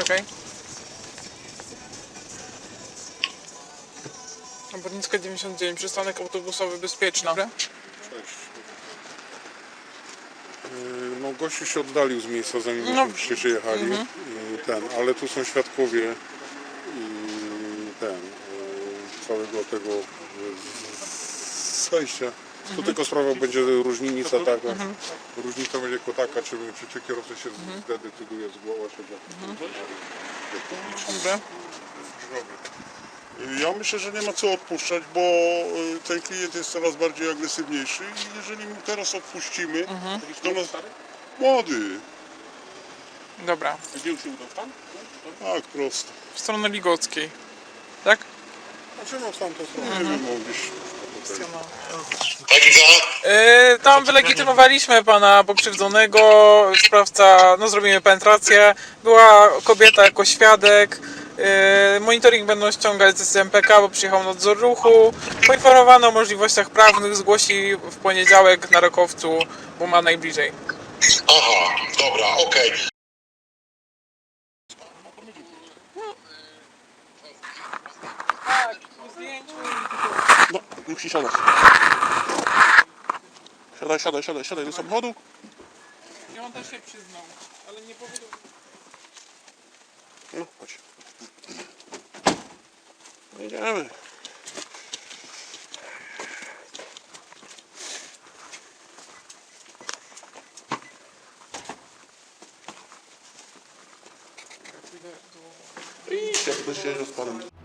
Czekaj. Obornicka 99, przystanek autobusowy bezpieczny. Dobra? Cześć. Yy, No gościu się oddalił z miejsca, zanim No. myśmy przyjechali. Yy, Ten, ale tu są świadkowie i ten, yy, całego tego yy, z- zejścia. Tu tylko sprawa będzie różnica taka. Różnica będzie tylko taka, czy, czy, czy kierowca się zdecyduje zgłaszać. Dobra. Ja myślę, że nie ma co odpuszczać, bo y, ten klient jest coraz bardziej agresywniejszy i jeżeli mu teraz odpuścimy, to nas... Młody, Dobra. Gdzie już się udał tam? tak prosto. W stronę Ligockiej. Tak? Znaczy no w tamtą stronę. Nie wiem, gdzieś... Yy, tam wylegitymowaliśmy pana pokrzywdzonego, sprawca, no zrobimy penetrację. Była kobieta jako świadek. Yy, monitoring będą ściągać z MPK, bo przyjechał nadzór ruchu. Poinformowano o możliwościach prawnych, zgłosi w poniedziałek na rokowcu, bo ma najbliżej. Aha, dobra, okej. Tak, zdjęciu. No, musi siadać. Siadaj, siadaj, siadaj, siadaj do samochodu. I on też się przyznał, ale nie powiedział. No, chodź. Jedziemy. Idź, jak jeździł z panem.